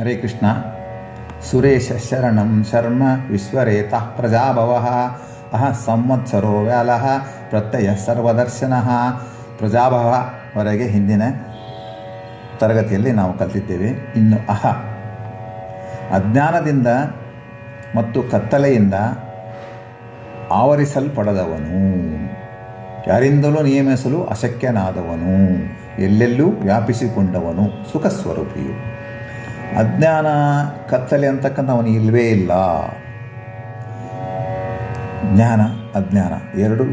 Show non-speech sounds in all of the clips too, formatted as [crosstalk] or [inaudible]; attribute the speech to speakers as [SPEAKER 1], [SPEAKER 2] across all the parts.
[SPEAKER 1] ಹರೇ ಕೃಷ್ಣ. ಸುರೇಶ ಶರಣಂ ಶರ್ಮ ವಿಶ್ವರೇತಃ ಪ್ರಜಾಭವ. ಅಹ ಸಂವತ್ಸರೋ ವ್ಯಾಲ. ಪ್ರತ್ಯಯ ಸರ್ವದರ್ಶನ. ಪ್ರಜಾಭವವರೆಗೆ ಹಿಂದಿನ ತರಗತಿಯಲ್ಲಿ ನಾವು ಕಲಿತಿದ್ದೇವೆ. ಇನ್ನು ಅಹ. ಅಜ್ಞಾನದಿಂದ ಮತ್ತು ಕತ್ತಲೆಯಿಂದ ಆವರಿಸಲ್ಪಡದವನು. ಯಾರಿಂದಲೂ ನಿಯಮಿಸಲು ಅಶಕ್ಯನಾದವನು. ಎಲ್ಲೆಲ್ಲೂ ವ್ಯಾಪಿಸಿಕೊಂಡವನು ಸುಖ ಸ್ವರೂಪಿಯು ಅಜ್ಞಾನ ಕತ್ತಲೆ ಅಂತಕ್ಕಂಥ ಅವನು ಇಲ್ಲವೇ ಇಲ್ಲ. ಜ್ಞಾನ, ಅಜ್ಞಾನ ಎರಡು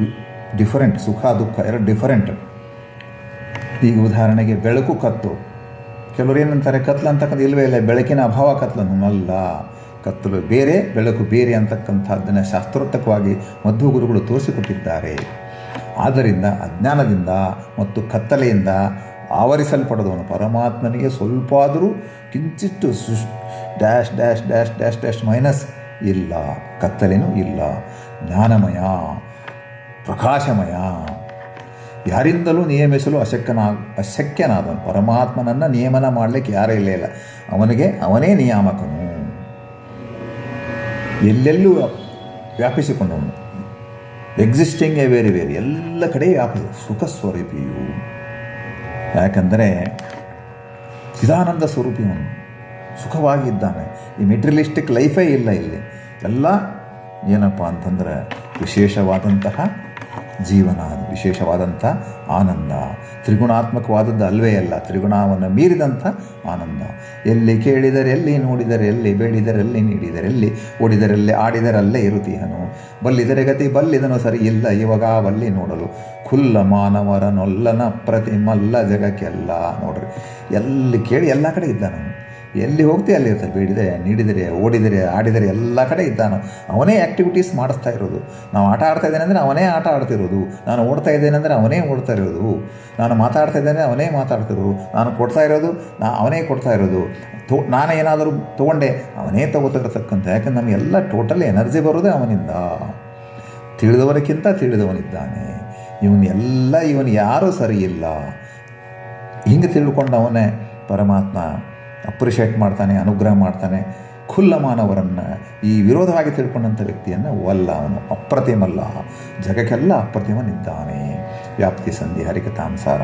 [SPEAKER 1] ಡಿಫರೆಂಟ್ ಸುಖ, ದುಃಖ ಎರಡು ಡಿಫರೆಂಟ್ ಈಗ ಉದಾಹರಣೆಗೆ ಬೆಳಕು ಕತ್ತು. ಕೆಲವರು ಏನಂತಾರೆ, ಕತ್ಲು ಅಂತಕ್ಕಂಥ ಇಲ್ಲವೇ ಇಲ್ಲ, ಬೆಳಕಿನ ಅಭಾವ ಕತ್ಲನ್ನು ಅಲ್ಲ ಕತ್ತಲು ಬೇರೆ, ಬೆಳಕು ಬೇರೆ ಅಂತಕ್ಕಂಥದ್ದನ್ನು ಶಾಸ್ತ್ರೋತ್ತಕವಾಗಿ ಮಧ್ವ ಗುರುಗಳು ತೋರಿಸಿಕೊಟ್ಟಿದ್ದಾರೆ. ಆದ್ದರಿಂದ ಅಜ್ಞಾನದಿಂದ ಮತ್ತು ಕತ್ತಲೆಯಿಂದ ಆವರಿಸಲ್ಪಡದವನು. ಪರಮಾತ್ಮನಿಗೆ ಸ್ವಲ್ಪ ಆದರೂ ಕಿಂಚಿತ್ತು Sush dash dash dash dash dash minus ಇಲ್ಲ, ಕತ್ತಲೇನೂ ಇಲ್ಲ, ಜ್ಞಾನಮಯ, ಪ್ರಕಾಶಮಯ. ಯಾರಿಂದಲೂ ನಿಯಮಿಸಲು ಅಶಕ್ಯನಾ ಅಶಕ್ಯನಾದವನು. ಪರಮಾತ್ಮನನ್ನು ನಿಯಮನ ಮಾಡಲಿಕ್ಕೆ ಯಾರೇ ಇಲ್ಲೇ ಇಲ್ಲ. ಅವನಿಗೆ ಅವನೇ ನಿಯಾಮಕನು. ಎಲ್ಲೆಲ್ಲೂ ವ್ಯಾಪಿಸಿಕೊಂಡವನು. ಎಕ್ಸಿಸ್ಟಿಂಗೇ ಬೇರೆ ಬೇರೆ, ಎಲ್ಲ ಕಡೆ ವ್ಯಾಪಿಸ ಸುಖ ಸ್ವರೂಪಿಯು. ಯಾಕಂದರೆ ಚಿದಾನಂದ ಸ್ವರೂಪಿಯವನು ಸುಖವಾಗಿದ್ದಾನೆ. ಈ ಮೆಟೀರಿಯಲಿಸ್ಟಿಕ್ ಲೈಫೇ ಇಲ್ಲ ಇಲ್ಲಿ. ಎಲ್ಲ ಏನಪ್ಪ ಅಂತಂದ್ರೆ ವಿಶೇಷವಾದಂತಹ ಜೀವನ ವಿಶೇಷವಾದಂಥ ಆನಂದ. ತ್ರಿಗುಣಾತ್ಮಕವಾದದ್ದು ಅಲ್ವೇ ಅಲ್ಲ, ತ್ರಿಗುಣವನ್ನು ಮೀರಿದಂಥ ಆನಂದ. ಎಲ್ಲಿ ಕೇಳಿದರೆ ಎಲ್ಲಿ ನೋಡಿದರೆ ಎಲ್ಲಿ ಬೇಡಿದರೆಲ್ಲಿ ಓಡಿದರಲ್ಲಿ ಎಲ್ಲಿ ಓಡಿದರೆಲ್ಲಿ ಆಡಿದರಲ್ಲೇ ಇರುತ್ತೀಹನು. ಬಲ್ಲಿದರೆ ಗತಿ ಬಲ್ಲಿದನು ಸರಿ ಇಲ್ಲ, ಇವಾಗ ಬಲ್ಲಿ ನೋಡಲು. ಖುಲ್ಲ ಮಾನವರನೊಲ್ಲನ ಪ್ರತಿಮಲ್ಲ ಜಗಕ್ಕೆಲ್ಲ ನೋಡ್ರಿ. ಎಲ್ಲಿ ಕೇಳಿ ಎಲ್ಲ ಕಡೆ ಇದ್ದಾನು ಎಲ್ಲಿ ಹೋಗ್ತೀಯ ಅಲ್ಲಿ ಇರ್ತಾರೆ ಬೇಡಿದರೆ ನೀಡಿದರೆ, ಓಡಿದರೆ, ಆಡಿದರೆ ಎಲ್ಲ ಕಡೆ ಇದ್ದಾನು. ಅವನೇ ಆ್ಯಕ್ಟಿವಿಟೀಸ್ ಮಾಡಿಸ್ತಾ ಇರೋದು. ನಾವು ಆಟ ಆಡ್ತಾ ಇದ್ದೇನೆ ಅಂದರೆ ಅವನೇ ಆಟ ಆಡ್ತಿರೋದು. ನಾನು ಓಡ್ತಾ ಇದ್ದೇನೆ ಅಂದರೆ ಅವನೇ ಓಡ್ತಾ ಇರೋದು. ನಾನು ಮಾತಾಡ್ತಾ ಇದ್ದೇನೆ ಅವನೇ ಮಾತಾಡ್ತಿರೋದು. ನಾನು ಕೊಡ್ತಾ ಇರೋದು, ನಾ ಅವನೇ ಕೊಡ್ತಾ ಇರೋದು. ತೋ, ನಾನು ಏನಾದರೂ ತೊಗೊಂಡೆ, ಅವನೇ ತಗೋತಿರತಕ್ಕಂಥ. ಯಾಕಂದ್ರೆ ನಮಗೆಲ್ಲ ಟೋಟಲ್ ಎನರ್ಜಿ ಬರೋದೇ ಅವನಿಂದ. ತಿಳಿದವನಕ್ಕಿಂತ ತಿಳಿದವನಿದ್ದಾನೆ. ಇವನೆಲ್ಲ ಇವನು ಯಾರೂ ಸರಿ ಇಲ್ಲ. ಹಿಂಗೆ ತಿಳ್ಕೊಂಡವನೇ ಪರಮಾತ್ಮ ಅಪ್ರಿಷಿಯೇಟ್ ಮಾಡ್ತಾನೆ, ಅನುಗ್ರಹ ಮಾಡ್ತಾನೆ, ಖುಲ್ಲಮಾನವರನ್ನು ಈ ವಿರೋಧವಾಗಿ ತಿಳ್ಕೊಂಡಂಥ ವ್ಯಕ್ತಿಯನ್ನು ಒಲ್ಲ ಅವನು ಅಪ್ರತಿಮಲ್ಲ ಜಗಕ್ಕೆಲ್ಲ ಅಪ್ರತಿಮನಿದ್ದಾನೆ. ವ್ಯಾಪ್ತಿ ಸಂಧಿ ಹರಿಕತಾಂಸಾರ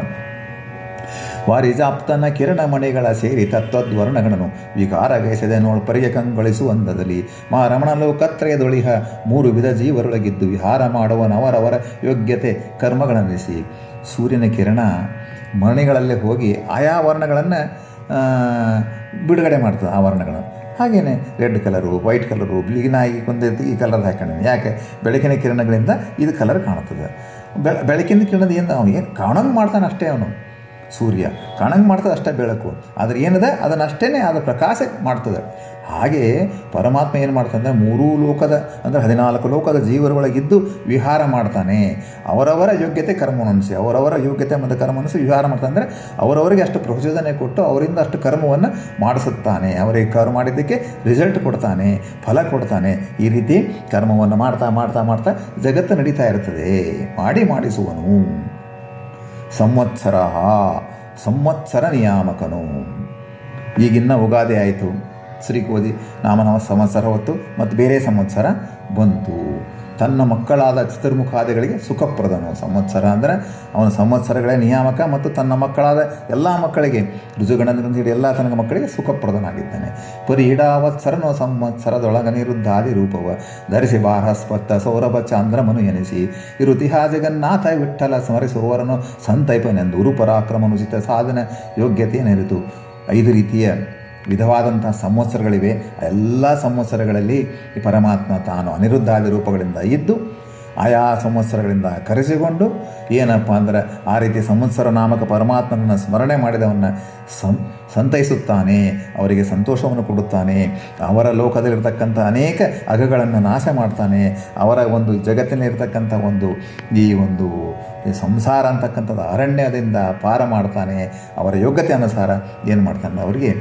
[SPEAKER 1] ವಾರಿಜಾಪ್ತನ ಕಿರಣಮಣಿಗಳ ಸೇರಿ ತತ್ವದ್ವರ್ಣಗಳನ್ನು ವಿಕಾರ ಗೈಸದೆ ನೋಳು ಪರಿಯ ಕಂಗೊಳಿಸುವಂದದಲ್ಲಿ ಮಾ ರಮಣಲು ಲೋಕತ್ರಯದೊಳಿಹ ಮೂರು ವಿಧ ಜೀವರೊಳಗಿದ್ದು ವಿಹಾರ ಮಾಡುವನವರವರ ಯೋಗ್ಯತೆ ಕರ್ಮಗಳನ್ನಿಸಿ. ಸೂರ್ಯನ ಕಿರಣ ಮಣಿಗಳಲ್ಲೇ ಹೋಗಿ ಆಯಾ ವರ್ಣಗಳನ್ನು ಬಿಡುಗಡೆ ಮಾಡ್ತದೆ ಆ ವರ್ಣಗಳನ್ನು ಹಾಗೆಯೇ ರೆಡ್ ಕಲರು, ವೈಟ್ ಕಲರು ಬಿಳಿಗಿನಾಗಿ ಕೊಂದಿರ್ತಿ ಈ ಕಲರ್ ಹಾಕೊಂಡಿದ್ದೀನಿ. ಯಾಕೆ? ಬೆಳಕಿನ ಕಿರಣಗಳಿಂದ ಇದು ಕಲರ್ ಕಾಣುತ್ತದೆ. ಬೆಳ, ಬೆಳಕಿನ ಕಿರಣದಿಂದ ಅವನಿಗೆ ಕಾಣಂಗೆ ಮಾಡ್ತಾನೆ ಅಷ್ಟೇ ಅವನು. ಸೂರ್ಯ ಕಾಣಂಗೆ ಮಾಡ್ತದೆ ಅಷ್ಟೇ ಬೆಳಕು. ಆದರೆ ಏನಿದೆ? ಅದನ್ನು ಅಷ್ಟೇ ಅದು ಪ್ರಕಾಶ ಮಾಡ್ತದೆ. ಹಾಗೆ ಪರಮಾತ್ಮ ಏನು ಮಾಡ್ತಾನೆ ಮೂರೂ ಲೋಕದ, ಅಂದರೆ ಹದಿನಾಲ್ಕು ಲೋಕದ ಜೀವರೊಳಗಿದ್ದು ವಿಹಾರ ಮಾಡ್ತಾನೆ. ಅವರವರ ಯೋಗ್ಯತೆ ಕರ್ಮವನ್ನಿಸಿ ಅವರವರ ಯೋಗ್ಯತೆ ಮತ್ತು ಕರ್ಮವನ್ನಿಸಿ ವಿಹಾರ ಮಾಡ್ತಾನೆ ಅಂದರೆ ಅವರವರಿಗೆ ಅಷ್ಟು ಪ್ರಚೋದನೆ ಕೊಟ್ಟು ಅವರಿಂದ ಅಷ್ಟು ಕರ್ಮವನ್ನು ಮಾಡಿಸುತ್ತಾನೆ. ಅವರಿಗೆ ಕರ್ಮ ಮಾಡಿದ್ದಕ್ಕೆ ರಿಸಲ್ಟ್ ಕೊಡ್ತಾನೆ, ಫಲ ಕೊಡ್ತಾನೆ. ಈ ರೀತಿ ಕರ್ಮವನ್ನು ಮಾಡ್ತಾ ಮಾಡ್ತಾ ಮಾಡ್ತಾ ಜಗತ್ತು ನಡೀತಾ ಇರ್ತದೆ. ಮಾಡಿ, ಮಾಡಿಸುವನು. ಸಂವತ್ಸರ ಸಂವತ್ಸರ ನಿಯಾಮಕನು. ಈಗಿನ್ನ ಉಗಾದಿ ಆಯಿತು. ಶ್ರೀಕೋದಿ ನಾಮನವ ಸಂವತ್ಸರ ಹೊತ್ತು ಮತ್ತು ಬೇರೆ ಸಂವತ್ಸರ ಬಂತು. ತನ್ನ ಮಕ್ಕಳಾದ ಚತುರ್ಮುಖಾದಿಗಳಿಗೆ ಸುಖಪ್ರದನು ಸಂವತ್ಸರ ಅಂದರೆ ಅವನ ಸಂವತ್ಸರಗಳೇ ನಿಯಾಮಕ ಮತ್ತು ತನ್ನ ಮಕ್ಕಳಾದ ಎಲ್ಲ ಮಕ್ಕಳಿಗೆ ಋಜುಗಣನ ಹಿಡಿದು ಎಲ್ಲ ತನಕ ಮಕ್ಕಳಿಗೆ ಸುಖಪ್ರದನಾಗಿದ್ದಾನೆ. ಪರಿಡಾವತ್ಸರನು ಸಂವತ್ಸರದೊಳಗ ನಿರುದ್ಧಾದಿ ರೂಪವ ಧರಿಸಿ ಬಾರಸ್ಪತ್ತ ಸೌರಭ ಚಾಂದ್ರಮನು ಎನಿಸಿ ಇರುತಿಹಾ ಜಗನ್ನಾಥ ವಿಠಲ ಸ್ಮರಿಸುವವರನು ಸಂತೈಪನೆಂದು ಉರುಪರಾಕ್ರಮನುಚಿತ ಸಾಧನ ಯೋಗ್ಯತೆಯನ್ನಿರಿತು ಐದು ರೀತಿಯ ವಿಧವಾದಂಥ ಸಂವತ್ಸರಗಳಿವೆ. ಎಲ್ಲ ಸಂವತ್ಸರಗಳಲ್ಲಿ ಈ ಪರಮಾತ್ಮ ತಾನು ಅನಿರುದ್ಧಾದಿ ರೂಪಗಳಿಂದ ಇದ್ದು, ಆಯಾ ಸಂವತ್ಸರಗಳಿಂದ ಕರೆಸಿಕೊಂಡು ಏನಪ್ಪ ಅಂದರೆ ಆ ರೀತಿ ಸಂವತ್ಸರ ನಾಮಕ ಪರಮಾತ್ಮನನ್ನು ಸ್ಮರಣೆ ಮಾಡಿದವನ್ನ ಸಂ, ಸಂತೈಸುತ್ತಾನೆ, ಅವರಿಗೆ ಸಂತೋಷವನ್ನು ಕೊಡುತ್ತಾನೆ, ಅವರ ಲೋಕದಲ್ಲಿರ್ತಕ್ಕಂಥ ಅನೇಕ ಅಗಗಳನ್ನು ನಾಶ ಮಾಡ್ತಾನೆ, ಅವರ ಒಂದು ಜಗತ್ತಿನಲ್ಲಿರ್ತಕ್ಕಂಥ ಒಂದು ಈ ಒಂದು ಸಂಸಾರ ಅಂತಕ್ಕಂಥದ್ದು ಅರಣ್ಯದಿಂದ ಪಾರ ಮಾಡ್ತಾನೆ, ಅವರ ಯೋಗ್ಯತೆ ಅನುಸಾರ ಏನು ಮಾಡ್ತಾನೆ ಅವರಿಗೆ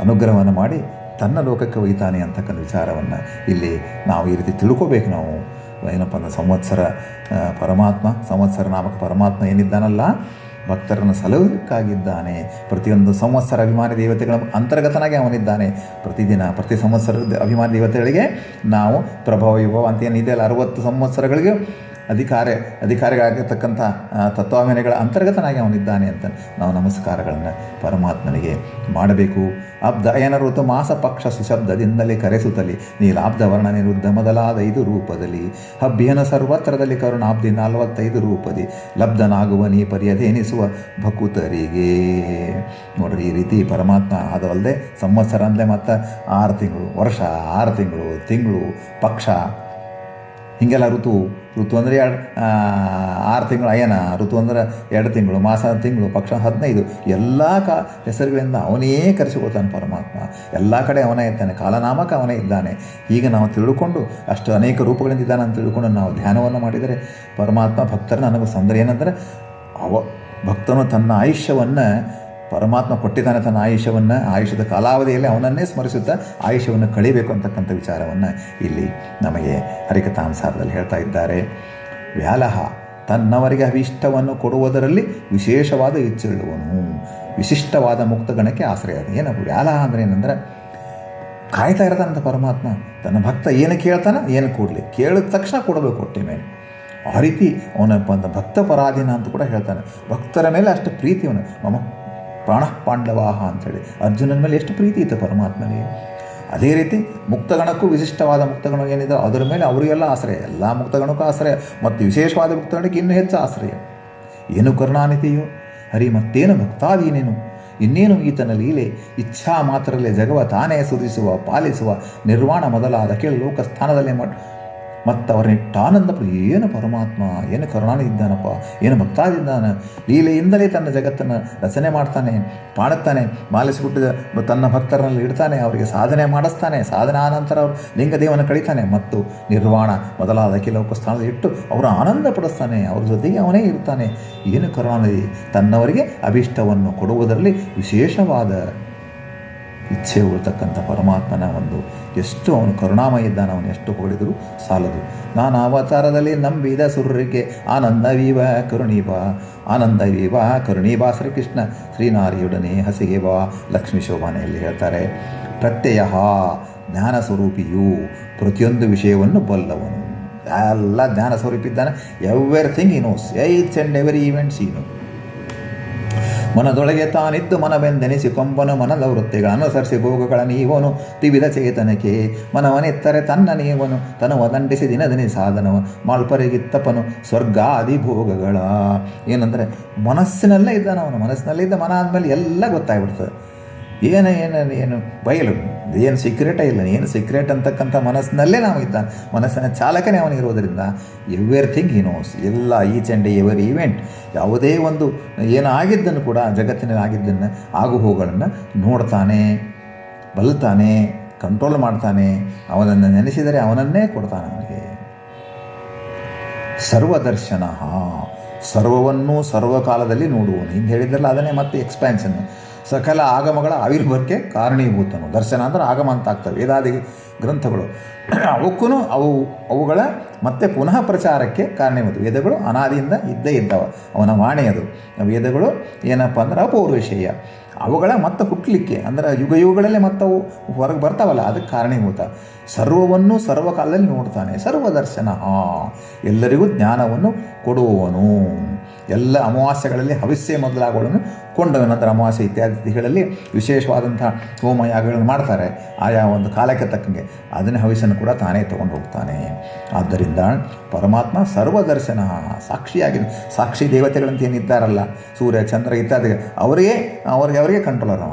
[SPEAKER 1] ಅನುಗ್ರಹವನ್ನು ಮಾಡಿ ತನ್ನ ಲೋಕಕ್ಕೆ ಒಯ್ತಾನೆ ಅಂತಕ್ಕಂಥ ವಿಚಾರವನ್ನು ಇಲ್ಲಿ ನಾವು ಈ ರೀತಿ ತಿಳ್ಕೋಬೇಕು ನಾವು. ಏನಪ್ಪ ಅಂದ್ರೆ ಸಂವತ್ಸರ ಪರಮಾತ್ಮ, ಸಂವತ್ಸರ ನಾಮಕ ಪರಮಾತ್ಮ ಏನಿದ್ದಾನಲ್ಲ, ಭಕ್ತರನ್ನು ಸಲಹಕ್ಕಾಗಿದ್ದಾನೆ ಪ್ರತಿಯೊಂದು ಸಂವತ್ಸರ ಅಭಿಮಾನಿ ದೇವತೆಗಳ ಅಂತರ್ಗತನಾಗಿ ಅವನಿದ್ದಾನೆ. ಪ್ರತಿದಿನ, ಪ್ರತಿ ಸಂವತ್ಸರದ ಅಭಿಮಾನಿ ದೇವತೆಗಳಿಗೆ ನಾವು ಪ್ರಭಾವ, ವಿಭವ ಅಂತ ಏನಿದೆಯಲ್ಲ ಅರವತ್ತು ಸಂವತ್ಸರಗಳಿಗೆ ಅಧಿಕಾರ, ಅಧಿಕಾರಿಗಳಾಗಿರ್ತಕ್ಕಂಥ ತತ್ವಾವನೆಗಳ ಅಂತರ್ಗತನಾಗಿ ಅವನಿದ್ದಾನೆ ಅಂತ ನಾವು ನಮಸ್ಕಾರಗಳನ್ನು ಪರಮಾತ್ಮನಿಗೆ ಮಾಡಬೇಕು. ಅಬ್ಧ ಅಯನ ಋತು ಮಾಸ ಪಕ್ಷ ಸುಶಬ್ದದಿಂದಲೇ ಕರೆಸುತ್ತಲಿ ನೀಲಾಬ್ಧ ವರ್ಣ ನಿರುದ್ಧ ಮೊದಲಾದ ಐದು ರೂಪದಲ್ಲಿ. ಹಬ್ಬಿಯನ ಸರ್ವತ್ರದಲ್ಲಿ ಕರುಣಾಬ್ಧಿ ನಲವತ್ತೈದು ರೂಪದಿ. ಲಬ್ಧನಾಗುವ ನೀ ಪರ್ಯಧೇನಿಸುವ ಭಕುತರಿಗೆ. ನೋಡ್ರಿ, ಈ ರೀತಿ ಪರಮಾತ್ಮ ಅದು ಅಲ್ಲದೆ ಸಂವತ್ಸರ ಅಂದರೆ ಮತ್ತು ಆರು ತಿಂಗಳು, ವರ್ಷ ಆರು ತಿಂಗಳು ತಿಂಗಳು, ಪಕ್ಷ. ಹೀಗೆಲ್ಲ ಋತು ಋತು ಅಂದರೆ ಎರಡು ಆರು ತಿಂಗಳು ಅಯನ ಋತು ಅಂದರೆ ಎರಡು ತಿಂಗಳು, ಮಾಸ ತಿಂಗಳು, ಪಕ್ಷ ಹದಿನೈದು, ಎಲ್ಲ ಕಾ, ಹೆಸರುಗಳಿಂದ ಅವನೇ ಕರೆಸಿಕೊಳ್ತಾನೆ ಪರಮಾತ್ಮ. ಎಲ್ಲ ಕಡೆ ಅವನೇ ಇದ್ದಾನೆ, ಕಾಲನಾಮಕ ಅವನೇ ಇದ್ದಾನೆ. ಈಗ ನಾವು ತಿಳ್ಕೊಂಡು ಅಷ್ಟು ಅನೇಕ ರೂಪಗಳಿಂದ ಇದ್ದಾನೆ ಅಂತ ತಿಳ್ಕೊಂಡು ನಾವು ಧ್ಯಾನವನ್ನು ಮಾಡಿದರೆ ಪರಮಾತ್ಮ ಭಕ್ತರ ನನಗೆ ಸಂದರೆ ಏನಂದರೆ ಅವ, ಭಕ್ತನು ತನ್ನ ಆಯುಷ್ಯವನ್ನು ಪರಮಾತ್ಮ ಕೊಟ್ಟಿದ್ದಾನೆ ತನ್ನ ಆಯುಷ್ಯವನ್ನು, ಆಯುಷ್ಯದ ಕಾಲಾವಧಿಯಲ್ಲಿ ಅವನನ್ನೇ ಸ್ಮರಿಸುತ್ತಾ ಆಯುಷ್ಯವನ್ನು ಕಳಿಬೇಕು ಅಂತಕ್ಕಂಥ ವಿಚಾರವನ್ನು ಇಲ್ಲಿ ನಮಗೆ ಹರಿಕಥಾಂಸಾರದಲ್ಲಿ ಹೇಳ್ತಾ ಇದ್ದಾರೆ. ವ್ಯಾಲಹ, ತನ್ನವರಿಗೆ ಅವಿಷ್ಟವನ್ನು ಕೊಡುವುದರಲ್ಲಿ ವಿಶೇಷವಾದ ಹೆಚ್ಚಿರುವನು ವಿಶಿಷ್ಟವಾದ ಮುಕ್ತಗಣಕ್ಕೆ ಆಶ್ರಯ ಏನು ವ್ಯಾಲಹ ಅಂದರೆ ಏನಂದ್ರೆ, ಕಾಯ್ತಾ ಇರ್ತಾನಂತ ಪರಮಾತ್ಮ. ತನ್ನ ಭಕ್ತ ಏನು ಕೇಳ್ತಾನೆ ಏನು ಕೊಡಲಿ. ಕೇಳಿದ ತಕ್ಷಣ ಕೊಡಬೇಕು ಹೊಟ್ಟೆ ಮೇಲೆ. ಆ ರೀತಿ ಅವನ ಒಂದು ಭಕ್ತ ಪರಾಧೀನ ಅಂತ ಕೂಡ ಹೇಳ್ತಾನೆ. ಭಕ್ತರ ಮೇಲೆ ಅಷ್ಟು ಪ್ರೀತಿ ಅವನು. ಮಮ ಪ್ರಾಣ ಪಾಂಡವಾಹ ಅಂಥೇಳಿ ಅರ್ಜುನನ ಮೇಲೆ ಎಷ್ಟು ಪ್ರೀತಿ ಇತ್ತು ಪರಮಾತ್ಮನಿಗೆ. ಅದೇ ರೀತಿ ಮುಕ್ತಗಣಕ್ಕೂ ವಿಶಿಷ್ಟವಾದ ಮುಕ್ತಗಣ ಏನಿದೆ, ಅದರ ಮೇಲೆ ಅವರಿಗೆಲ್ಲ ಆಶ್ರಯ, ಎಲ್ಲ ಮುಕ್ತಗಣಕ್ಕೂ ಆಶ್ರಯ, ಮತ್ತು ವಿಶೇಷವಾದ ಮುಕ್ತಗಣಕ್ಕೆ ಇನ್ನೂ ಹೆಚ್ಚು ಆಶ್ರಯ. ಏನು ಕರುಣಾನಿತಿಯೋ ಹರಿ, ಮತ್ತೇನು ಭಕ್ತಾದೀನೇನು? ಇನ್ನೇನು ಈತನ ಲೀಲೆ? ಇಚ್ಛಾ ಮಾತ್ರಲ್ಲೇ ಜಗವ, ತಾನೇ ಸುಧಿಸುವ, ಪಾಲಿಸುವ, ನಿರ್ವಾಣ ಮೊದಲಾದ ಕೇಳು ಲೋಕ ಸ್ಥಾನದಲ್ಲೇ ಮಟ್ ಮತ್ತು ಅವರನ್ನಿಟ್ಟು ಆನಂದ ಪಡು ಏನು ಪರಮಾತ್ಮ, ಏನು ಕರುಣಾನ ಇದ್ದಾನಪ್ಪ ಏನು ಭಕ್ತಾದಿದ್ದಾನೆ. ಲೀಲೆಯಿಂದಲೇ ತನ್ನ ಜಗತ್ತನ್ನು ರಚನೆ ಮಾಡ್ತಾನೆ ಮಾಡುತ್ತಾನೆ ಮಾಲಿಸಿಬಿಟ್ಟು ತನ್ನ ಭಕ್ತರನ್ನಲ್ಲಿ ಇಡ್ತಾನೆ, ಅವರಿಗೆ ಸಾಧನೆ ಮಾಡಿಸ್ತಾನೆ. ಸಾಧನೆ ಆನಂತರ ಅವರು ಲಿಂಗದೇವನ ಕಳಿತಾನೆ. ಮತ್ತು ನಿರ್ವಾಣ ಮೊದಲಾದ ಕೆಲವು ಸ್ಥಾನದಲ್ಲಿ ಇಟ್ಟು ಅವರು ಆನಂದ ಪಡಿಸ್ತಾನೆ. ಅವ್ರ ಜೊತೆಗೆ ಅವನೇ ಇರ್ತಾನೆ. ಏನು ಕರುಣಾನಿಧಿ, ತನ್ನವರಿಗೆ ಅಭಿಷ್ಟವನ್ನು ಕೊಡುವುದರಲ್ಲಿ ವಿಶೇಷವಾದ ಇಚ್ಛೆ ಉಳ್ತಕ್ಕಂಥ ಪರಮಾತ್ಮನ ಒಂದು ಎಷ್ಟು ಅವನು ಕರುಣಾಮಯ ಇದ್ದಾನ ಅವನು ಎಷ್ಟು ಹೊಗಳಿದರೂ ಸಾಲದು. ನಾನು ಅವತಾರದಲ್ಲಿ ನಂಬಿದ ಸುರ್ರಿಗೆ, ಆನಂದವೀವ ಆನಂದ ಆನಂದವೀವ ಕರುಣೀಬಾ ಶ್ರೀಕೃಷ್ಣ. ಶ್ರೀನಾರಿಯುಡನೆ ಹಸಿಗೆ ಬಾ, ಲಕ್ಷ್ಮೀ ಶೋಭಾನೆಯಲ್ಲಿ ಹೇಳ್ತಾರೆ, ಪ್ರತ್ಯಯ ಜ್ಞಾನ ಸ್ವರೂಪಿಯು ಪ್ರತಿಯೊಂದು ವಿಷಯವನ್ನು ಬಲ್ಲವನು. ಎಲ್ಲ ಜ್ಞಾನ ಸ್ವರೂಪಿದ್ದಾನೆ everything he knows each and every events he know ಮನದೊಳಗೆ ತಾನಿದ್ದು ಮನವೆಂದೆನಿಸಿ ಕೊಂಬನು ಮನದ ವೃತ್ತಿಗಳ ಅನುಸರಿಸಿ ಭೋಗಗಳ ನೀವನು ತಿವಿದ ಚೇತನಕ್ಕೆ. ಮನವನೆತ್ತರೆ ತನ್ನ ನೀವನು, ತನುವ ದಂಡಿಸಿ ದಿನದಿನಿ ಸಾಧನವ, ಮಾಳ್ಪರಿಗಿತ್ತಪನು ಸ್ವರ್ಗಾದಿ ಭೋಗಗಳ. ಏನಂದರೆ, ಮನಸ್ಸಿನಲ್ಲೇ ಇದ್ದಾನವನು ಮನಸ್ಸಿನಲ್ಲೇ ಇದ್ದ ಮನ ಆದಮೇಲೆ ಎಲ್ಲ ಗೊತ್ತಾಗ್ಬಿಡ್ತದೆ. ಏನು ಏನು ಏನು, ಬಯಲು. ಏನು ಸೀಕ್ರೆಟೇ ಇಲ್ಲ ಏನು ಸೀಕ್ರೆಟ್ ಅಂತಕ್ಕಂಥ ಮನಸ್ಸಿನಲ್ಲೇ ನಾವು ಇದ್ದ ಮನಸ್ಸಿನ ಚಾಲಕನೇ ಅವನಿರೋದರಿಂದ ಎವ್ರಿಥಿಂಗ್ ಹಿ ನೋಸ್ ಎಲ್ಲ ಈಚ್ ಆ್ಯಂಡ್ ಎವರಿ ಈವೆಂಟ್ ಯಾವುದೇ ಒಂದು ಏನು ಆಗಿದ್ದನ್ನು ಕೂಡ, ಜಗತ್ತಿನಲ್ಲಿ ಆಗಿದ್ದನ್ನು, ಆಗು ಹೋಗುಗಳನ್ನು ನೋಡ್ತಾನೆ, ಬಲ್ತಾನೆ ಕಂಟ್ರೋಲ್ ಮಾಡ್ತಾನೆ, ಅವನನ್ನು ನೆನೆಸಿದರೆ ಅವನನ್ನೇ ಕೊಡ್ತಾನೆ ಅವನಿಗೆ. ಸರ್ವದರ್ಶನ, ಸರ್ವವನ್ನು ಸರ್ವಕಾಲದಲ್ಲಿ ನೋಡುವನು. ಹಿಂದೆ ಹೇಳಿದ್ರಲ್ಲ, ಅದನ್ನೇ ಮತ್ತೆ ಎಕ್ಸ್ಪ್ಯಾನ್ಷನ್ ಸಕಲ ಆಗಮಗಳ ಆವಿರ್ಭವಕ್ಕೆ ಕಾರಣೀಭೂತನು. ದರ್ಶನ ಅಂದರೆ ಆಗಮ ಅಂತ ಆಗ್ತವೆ ವೇದಾದಿ ಗ್ರಂಥಗಳು. ಅವಕ್ಕೂ ಅವು, ಅವುಗಳ ಮತ್ತೆ ಪುನಃ ಪ್ರಚಾರಕ್ಕೆ ಕಾರಣೀಭೂತ. ವೇದಗಳು ಅನಾದಿಯಿಂದ ಇದ್ದೇ ಇದ್ದವ. ಅವನ ವಾಣಿ ಅದು ವೇದಗಳು ಏನಪ್ಪ ಅಂದ್ರೆ ಅಪೌರುಷೇಯ ಅವುಗಳ ಮತ್ತೆ ಹುಟ್ಟಲಿಕ್ಕೆ ಅಂದರೆ ಯುಗ ಯುಗಗಳಲ್ಲೇ ಮತ್ತವು ಹೊರಗೆ ಬರ್ತಾವಲ್ಲ, ಅದಕ್ಕೆ ಕಾರಣೀಭೂತ. ಸರ್ವವನ್ನು ಸರ್ವಕಾಲದಲ್ಲಿ ನೋಡ್ತಾನೆ. ಸರ್ವದರ್ಶನ. ಎಲ್ಲರಿಗೂ ಜ್ಞಾನವನ್ನು ಕೊಡುವವನು. ಎಲ್ಲ ಅಮಾವಾಸ್ಯಗಳಲ್ಲಿ ಹವಿಸ್ಸೆ ಮೊದಲಾಗೋಳನ್ನು ಕೊಂಡವ ನಂತರ ಅಮಾವಾಸ್ಯೆ ಇತ್ಯಾದಿ ತಿಥಿಗಳಲ್ಲಿ ವಿಶೇಷವಾದಂಥ ಹೋಮ ಯಾಗಗಳನ್ನು ಮಾಡ್ತಾರೆ. ಆಯಾ ಒಂದು ಕಾಲಕ್ಕೆ ತಕ್ಕಂಗೆ ಅದನ್ನೇ ಹವಿಸನ್ನು ಕೂಡ ತಾನೇ ತೊಗೊಂಡು ಹೋಗ್ತಾನೆ. ಆದ್ದರಿಂದ ಪರಮಾತ್ಮ ಸರ್ವದರ್ಶನ, ಸಾಕ್ಷಿಯಾಗಿ, ಸಾಕ್ಷಿ ದೇವತೆಗಳಂತ ಏನಿದ್ದಾರಲ್ಲ, ಸೂರ್ಯ, ಚಂದ್ರ ಇತ್ಯಾದಿ ಅವರಿಗೆ ಅವರಿಗೆ ಅವರಿಗೆ ಕಂಟ್ರೋಲರ್ ಅವ.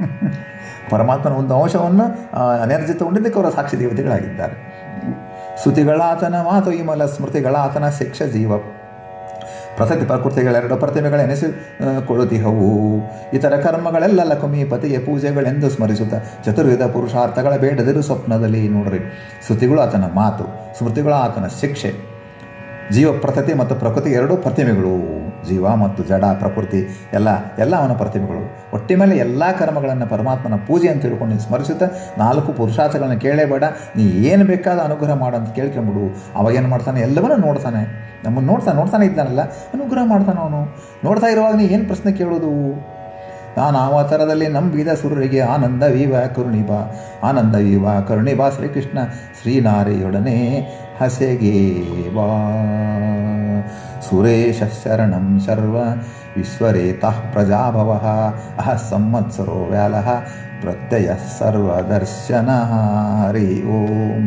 [SPEAKER 1] [laughs] ಪರಮಾತ್ಮನ ಒಂದು ಅಂಶವನ್ನು ಎನರ್ಜಿ ತಗೊಂಡಿದ್ದಕ್ಕೆ ಅವರ ಸಾಕ್ಷಿ ದೇವತೆಗಳಾಗಿದ್ದಾರೆ. ಸ್ತುತಿಗಳಾತನ ಮಾತು ವಿಮಲ ಸ್ಮೃತಿಗಳಾತನ ಶಿಕ್ಷ ಜೀವ ಪ್ರಸತಿ ಪ್ರಕೃತಿಗಳೆರಡು ಪ್ರತಿಮೆಗಳ ಎನಿಸಿಕೊಳ್ಳುತ್ತಿಹವು ಇತರ ಕರ್ಮಗಳೆಲ್ಲ ಲಕ್ಷ್ಮೀ ಪತಿಯ ಪೂಜೆಗಳೆಂದು ಸ್ಮರಿಸುತ್ತ ಚತುರ್ವಿಧ ಪುರುಷಾರ್ಥಗಳ ಬೇಡದಿರು ಸ್ವಪ್ನದಲ್ಲಿ ನೋಡ್ರಿ. ಸ್ತುತಿಗಳು ಆತನ ಮಾತು, ಸ್ಮೃತಿಗಳು ಆತನ ಶಿಕ್ಷೆ. ಜೀವ ಪ್ರತತಿ ಮತ್ತು ಪ್ರಕೃತಿ ಎರಡೂ ಪ್ರತಿಮೆಗಳು. ಜೀವ ಮತ್ತು ಜಡ, ಪ್ರಕೃತಿ ಎಲ್ಲ ಎಲ್ಲ ಅವನ ಪ್ರತಿಮೆಗಳು. ಒಟ್ಟಿ ಮೇಲೆ ಎಲ್ಲ ಕರ್ಮಗಳನ್ನು ಪರಮಾತ್ಮನ ಪೂಜೆ ಅಂತ ತಿಳ್ಕೊಂಡು ಸ್ಮರಿಸುತ್ತಾ, ನಾಲ್ಕು ಪುರುಷಾರ್ಥಗಳನ್ನು ಕೇಳೇಬೇಡ, ನೀ ಏನು ಬೇಕಾದ ಅನುಗ್ರಹ ಮಾಡು ಅಂತ ಕೇಳ್ಕೊಂಬಿಡು ಅವಾಗೇನು ಮಾಡ್ತಾನೆ? ಎಲ್ಲವನ್ನೂ ನೋಡ್ತಾನೆ. ನಮ್ಮನ್ನು ನೋಡ್ತಾನೆ ನೋಡ್ತಾನೆ ಇದ್ದಾನಲ್ಲ, ಅನುಗ್ರಹ ಮಾಡ್ತಾನೆ ಅವನು. ನೋಡ್ತಾ ಇರುವಾಗ ನೀ ಏನು ಪ್ರಶ್ನೆ ಕೇಳೋದು? ನಾನು ಅವತಾರದಲ್ಲಿ ನಂಬಿದ ಸುರರಿಗೆ ಆನಂದವೀವ ಕರುಣಿಬಾ ಆನಂದವೀವ ಕರುಣಿಬಾ ಶ್ರೀಕೃಷ್ಣ. ಶ್ರೀನಾರಿಯೊಡನೆ ಹಸೆಗೆ ಬಾ. ಸುರೇಶ ಶರಣಂ ಶರ್ವ ವಿಶ್ವರೇತಃ ಪ್ರಜಾಭವ ಅಹ ಸಂವತ್ಸರೋ ವ್ಯಾಲಃ ಪ್ರತ್ಯಯ ಸರ್ವದರ್ಶನ ಹರಿ ಓಂ